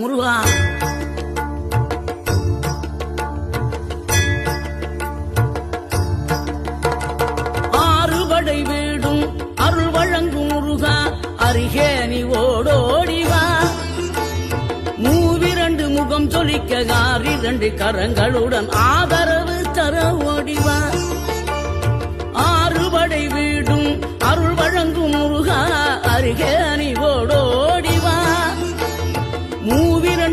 முருகா. ஆறுபடை வீடும் அருள் வழங்கும் முருகா. அருகே நீ ஓடோடிவா மூவிரண்டு முகம் சொலிக்க ஆறிரண்டு கரங்களுடன் ஆதரவு தர ஓடிவா ஆறுபடை வீடும் அருள் வழங்கும் முருகா. அருகே நீ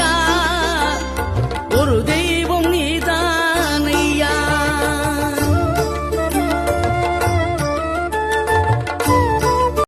ஒரு